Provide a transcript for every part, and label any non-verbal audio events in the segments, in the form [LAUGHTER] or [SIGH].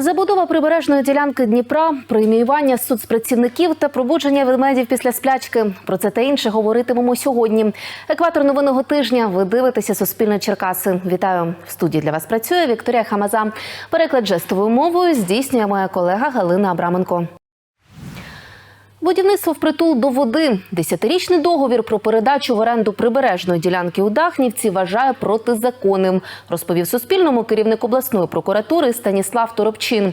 Забудова прибережної ділянки Дніпра, преміювання соцпрацівників та пробудження ведмедів після сплячки. Про це та інше говоритимемо сьогодні. Екватор новинного тижня. Ви дивитеся Суспільне Черкаси. Вітаю в студії для вас. Працює Вікторія Хамаза. Переклад жестовою мовою здійснює моя колега Галина Абраменко. Будівництво впритул до води. Десятирічний договір про передачу в оренду прибережної ділянки у Дахнівці вважає протизаконним, розповів Суспільному керівник обласної прокуратури Станіслав Торопчин.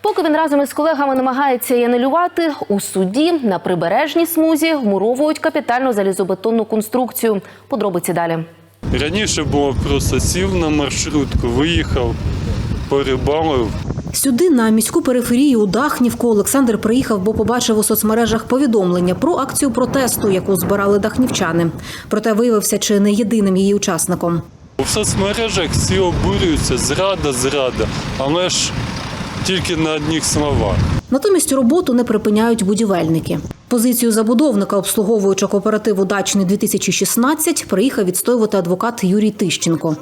Поки він разом із колегами намагається її анулювати, у суді на прибережній смузі вмуровують капітальну залізобетонну конструкцію. Подробиці далі. Раніше було просто сів на маршрутку, виїхав, порибалив. Сюди на міську периферію у Дахнівку Олександр приїхав, бо побачив у соцмережах повідомлення про акцію протесту, яку збирали дахнівчани. Проте виявився чи не єдиним її учасником. У соцмережах всі обурюються, зрада, зрада, але ж тільки на одних словах. Натомість роботу не припиняють будівельники. Позицію забудовника, обслуговуючи кооперативу Дачний 2016, приїхав відстоювати адвокат Юрій Тищенко.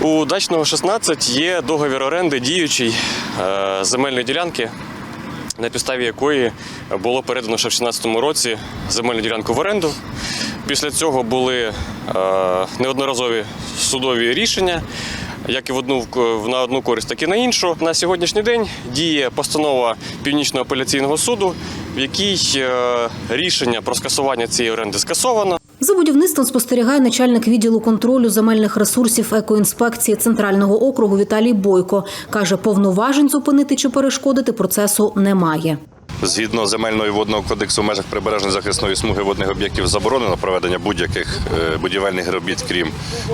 У дачного 16 є договір оренди діючий е, земельної ділянки, на підставі якої було передано ще в 2016 році земельну ділянку в оренду. Після цього були е, неодноразові судові рішення, як і в одну на одну користь, так і на іншу. На сьогоднішній день діє постанова Північного апеляційного суду, в якій е, рішення про скасування цієї оренди скасовано. За будівництвом спостерігає начальник відділу контролю земельних ресурсів екоінспекції центрального округу Віталій Бойко. каже, повноважень зупинити чи перешкодити процесу немає. Згідно земельного і водного кодексу в межах прибережної захисної смуги водних об'єктів заборонено проведення будь-яких е, будівельних робіт, крім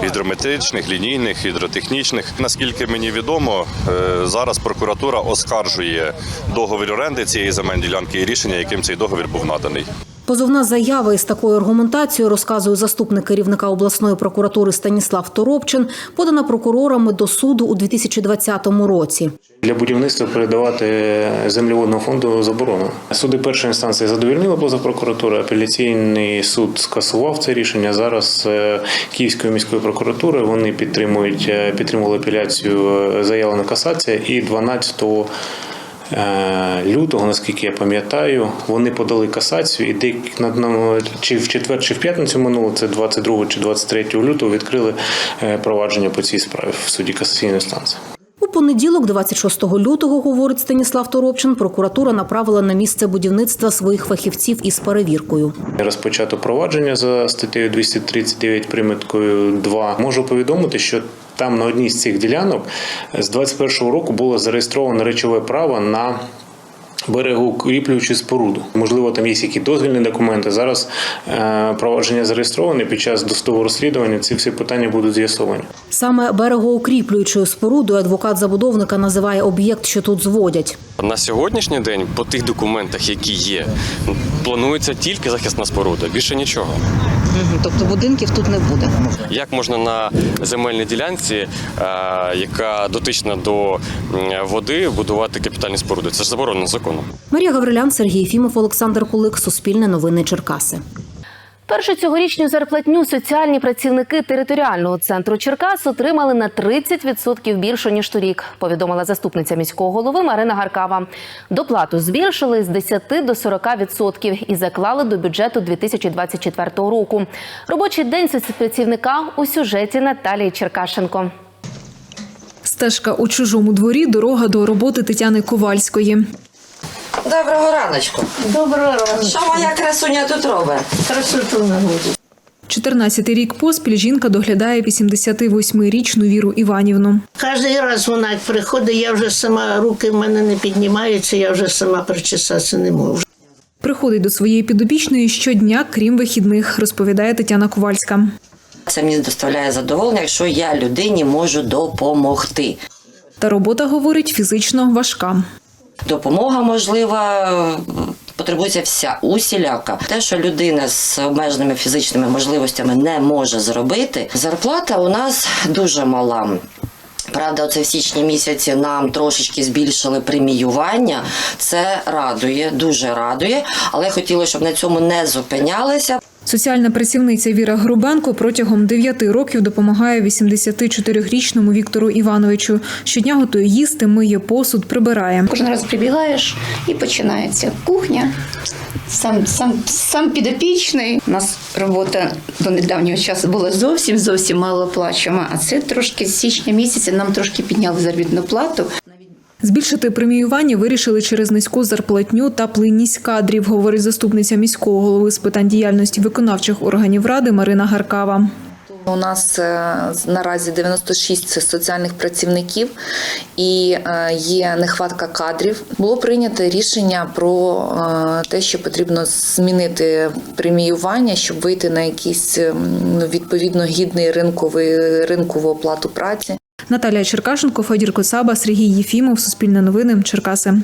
гідрометричних, лінійних, гідротехнічних. Наскільки мені відомо, е, зараз прокуратура оскаржує договір оренди цієї земельної ділянки і рішення, яким цей договір був наданий. Позовна заява із такою аргументацією розказує заступник керівника обласної прокуратури Станіслав Торопчин, подана прокурорами до суду у 2020 році. Для будівництва передавати землі водного фонду заборонено. Суди першої інстанції задовільнили позов прокуратури, апеляційний суд скасував це рішення. Зараз е, Київської міської прокуратури вони підтримують е, підтримували апеляцію е, заявлена касація і 12 е, лютого, наскільки я пам'ятаю, вони подали касацію і дик на- чи в четвер, чи в п'ятницю минуло, це 22 чи 23 лютого відкрили е, провадження по цій справі в суді касаційної станції. Понеділок, 26 лютого, говорить Станіслав Торопчин, прокуратура направила на місце будівництва своїх фахівців із перевіркою. Розпочато провадження за статтею 239 приміткою 2. Можу повідомити, що там на одній з цих ділянок з 21 року було зареєстровано речове право на берегоукріплюючу споруду. Можливо, там є якісь дозвільні документи. Зараз е, провадження зареєстроване. Під час досудового розслідування ці всі питання будуть з'ясовані. Саме берегоукріплюючою спорудою адвокат забудовника називає об'єкт, що тут зводять. На сьогоднішній день, по тих документах, які є, планується тільки захисна споруда, більше нічого. Тобто будинків тут не буде. Як можна на земельній ділянці, е, яка дотична до води, будувати капітальні споруди? Це ж заборонено законом. Марія Гаврилян, Сергій Фімов, Олександр Кулик, Суспільне новини Черкаси. Першу цьогорічню зарплатню соціальні працівники територіального центру Черкас отримали на 30% більше ніж торік. Повідомила заступниця міського голови Марина Гаркава. Доплату збільшили з 10 до 40% і заклали до бюджету 2024 року. Робочий день соцпрацівника у сюжеті Наталії Черкашенко. Стежка у чужому дворі дорога до роботи Тетяни Ковальської. Доброго раночку. Доброго раночку. Що моя красуня тут робить? Красоту на воді. 14-й рік поспіль жінка доглядає 88-річну Віру Іванівну. Кожен раз вона як приходить, я вже сама руки в мене не піднімаються, я вже сама причесатися не можу. Приходить до своєї підопічної щодня, крім вихідних, розповідає Тетяна Ковальська. Це мені доставляє задоволення, якщо я людині можу допомогти. Та робота, говорить, фізично важка. Допомога можлива. Потребується вся усіляка. Те, що людина з обмеженими фізичними можливостями не може зробити, зарплата у нас дуже мала. Правда, оце в січні місяці нам трошечки збільшили преміювання. Це радує, дуже радує, але хотілося, щоб на цьому не зупинялися. Соціальна працівниця Віра Грубенко протягом 9 років допомагає 84-річному Віктору Івановичу. Щодня готує їсти, миє посуд, прибирає. Кожен раз прибігаєш і починається кухня. Сам, сам, сам підопічний. У нас робота до недавнього часу була зовсім зовсім мало малооплачувана, а це трошки з січня місяця нам трошки підняли заробітну плату. Збільшити преміювання вирішили через низьку зарплатню та плинність кадрів, говорить заступниця міського голови з питань діяльності виконавчих органів ради Марина Гаркава. У нас е, наразі 96 це соціальних працівників і е, є нехватка кадрів. Було прийнято рішення про е, те, що потрібно змінити преміювання, щоб вийти на якийсь ем, відповідно гідний ринковий ринкову оплату праці. Наталія Черкашенко, Федір Коцаба, Сергій Єфімов, Суспільне новини, Черкаси.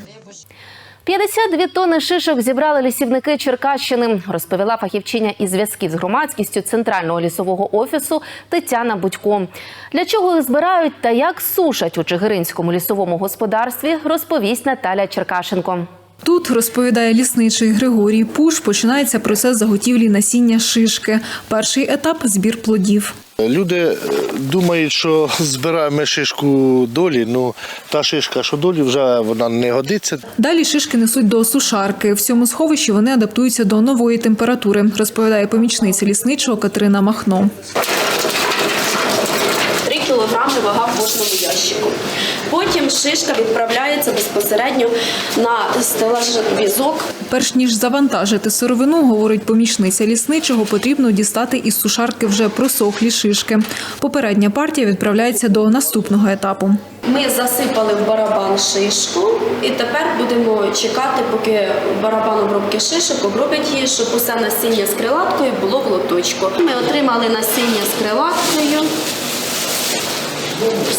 52 тонни шишок зібрали лісівники Черкащини, розповіла фахівчиня із зв'язків з громадськістю центрального лісового офісу Тетяна Будько. Для чого їх збирають та як сушать у Чигиринському лісовому господарстві, розповість Наталя Черкашенко. Тут розповідає лісничий Григорій Пуш. Починається процес заготівлі насіння шишки. Перший етап збір плодів. Люди е, думають, що збираємо шишку долі. Ну та шишка, що долі, вже вона не годиться. Далі шишки несуть до сушарки. В цьому сховищі вони адаптуються до нової температури, розповідає помічниця лісничого Катерина Махно. 3 кілограми вага в кожному ящику. Потім шишка відправляється безпосередньо на стелажвізок. Перш ніж завантажити сировину, говорить помічниця лісничого, потрібно дістати із сушарки вже просохлі шишки. Попередня партія відправляється до наступного етапу. Ми засипали в барабан шишку і тепер будемо чекати, поки барабан обробки шишок обробить її, щоб усе насіння з крилаткою було в лоточку. Ми отримали насіння з крилаткою.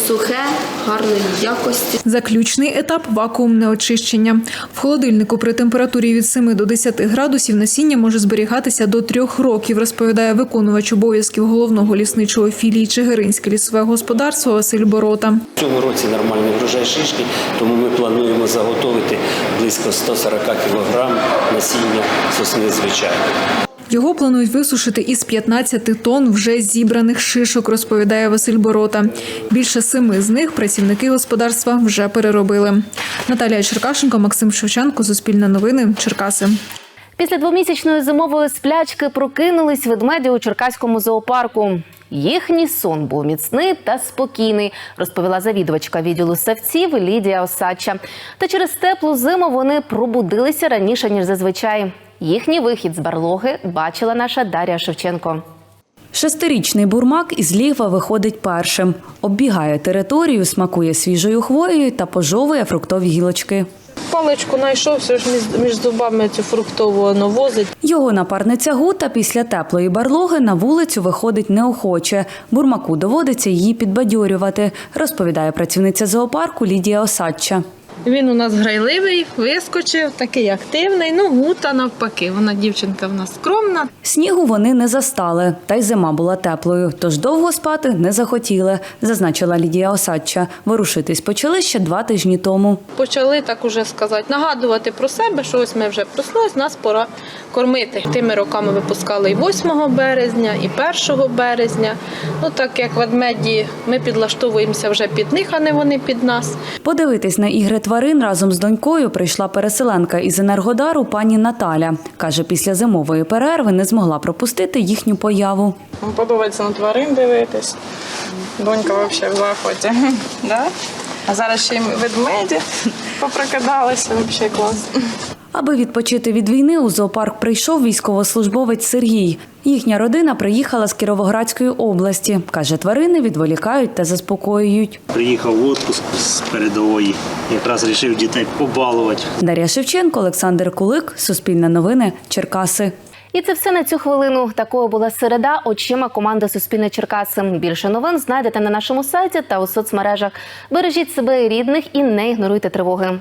Сухе, гарної якості. Заключний етап вакуумне очищення. В холодильнику при температурі від 7 до 10 градусів насіння може зберігатися до трьох років, розповідає виконувач обов'язків головного лісничого філії Чигиринське лісове господарство Василь Борота. В цьому році нормальний врожай шишки, тому ми плануємо заготовити близько 140 кг насіння сосни звичайної. Його планують висушити із 15 тонн вже зібраних шишок, розповідає Василь Борота. Більше семи з них працівники господарства вже переробили. Наталія Черкашенко, Максим Шевченко, Суспільне новини, Черкаси. Після двомісячної зимової сплячки прокинулись ведмеді у Черкаському зоопарку. Їхній сон був міцний та спокійний, розповіла завідувачка відділу савців Лідія Осадча. Та через теплу зиму вони пробудилися раніше ніж зазвичай. Їхній вихід з барлоги бачила наша Дар'я Шевченко. Шестирічний бурмак із лігва виходить першим. Оббігає територію, смакує свіжою хвоєю та пожовує фруктові гілочки. Паличку знайшов, все ж між, зубами цю фруктову воно возить. Його напарниця Гута після теплої барлоги на вулицю виходить неохоче. Бурмаку доводиться її підбадьорювати, розповідає працівниця зоопарку Лідія Осадча. Він у нас грайливий, вискочив, такий активний. Ну, гута навпаки. Вона дівчинка в нас скромна. Снігу вони не застали, та й зима була теплою, тож довго спати не захотіли, зазначила Лідія Осадча. Ворушитись почали ще два тижні тому. Почали так уже сказати, нагадувати про себе, що ось ми вже проснулись, нас пора кормити. Тими роками випускали і 8 березня, і 1 березня. Ну так як ведмеді, ми підлаштовуємося вже під них, а не вони під нас. Подивитись на ігри тварин разом з донькою прийшла переселенка із Енергодару пані Наталя. Каже, після зимової перерви не змогла пропустити їхню появу. Подобається на тварин дивитись. Донька взагалі в захваті. [LAUGHS] А зараз ще й ведмеді [LAUGHS] попрокидалися, взагалі клас. Аби відпочити від війни, у зоопарк прийшов військовослужбовець Сергій. Їхня родина приїхала з Кіровоградської області. Каже, тварини відволікають та заспокоюють. Приїхав в відпуск з передової, якраз вирішив дітей побалувати. Дар'я Шевченко, Олександр Кулик, Суспільне новини, Черкаси. І це все на цю хвилину. Такою була середа. Очима команди Суспільне Черкаси. Більше новин знайдете на нашому сайті та у соцмережах. Бережіть себе і рідних і не ігноруйте тривоги.